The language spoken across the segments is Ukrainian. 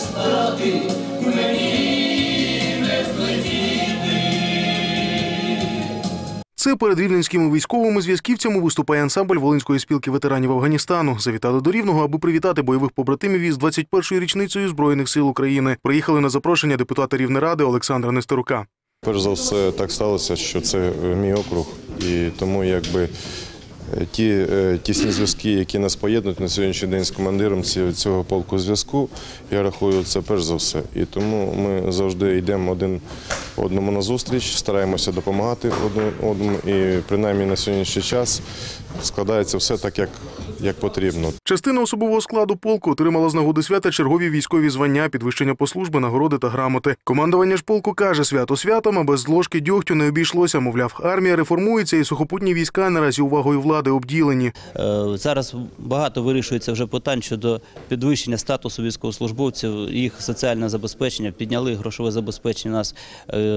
стати мені не злетіти. Це перед рівненськими військовими зв'язківцями виступає ансамбль Волинської спілки ветеранів Афганістану. Завітали до Рівного, аби привітати бойових побратимів із 21-ю річницею Збройних сил України. Приїхали на запрошення депутата Рівнеради Олександра Нестерука. Перш за все так сталося, що це мій округ, і тому якби ті е, тісні зв'язки, які нас поєднують на сьогоднішній день з командиром цього полку зв'язку, я рахую це перш за все. І тому ми завжди йдемо один одному на зустріч, стараємося допомагати одному. І принаймні на сьогоднішній час складається все так, як, як потрібно. Частина особового складу полку отримала з нагоди свята чергові військові звання, підвищення по служби, нагороди та грамоти. Командування ж полку каже свято святом, а без ложки дьогтю не обійшлося. Мовляв, армія реформується і сухопутні війська наразі увагою влади обділені. Е, Зараз багато вирішується вже питань щодо підвищення статусу військовослужбовців, їх соціальне забезпечення, підняли грошове забезпечення нас е,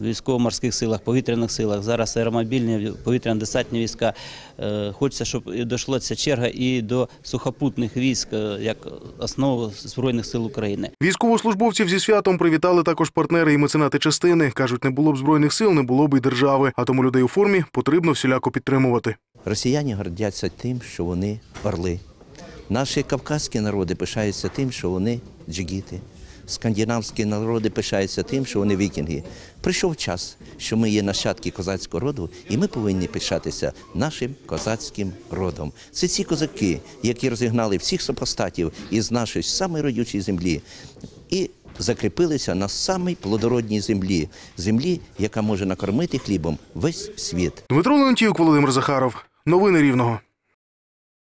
військово-морських силах, повітряних силах. Зараз аеромобільні повітряно-десантні війська. Е, Хочеться, щоб дійшла ця черга і до сухопутних військ е, як основи збройних сил України. Військовослужбовців зі святом привітали також партнери і меценати частини. кажуть, не було б збройних сил, не було б і держави. А тому людей у формі потрібно всіляко підтримувати. Росіяни гордяться тим, що вони орли. Наші кавказькі народи пишаються тим, що вони джигіти. Скандинавські народи пишаються тим, що вони вікінги. Прийшов час, що ми є нащадки козацького роду, і ми повинні пишатися нашим козацьким родом. Це ці козаки, які розігнали всіх супостатів із нашої самої родючої землі. І закріпилися на самій плодородній землі, землі, яка може накормити хлібом весь світ. Дмитро Леонтіюк, Володимир Захаров. Новини Рівного.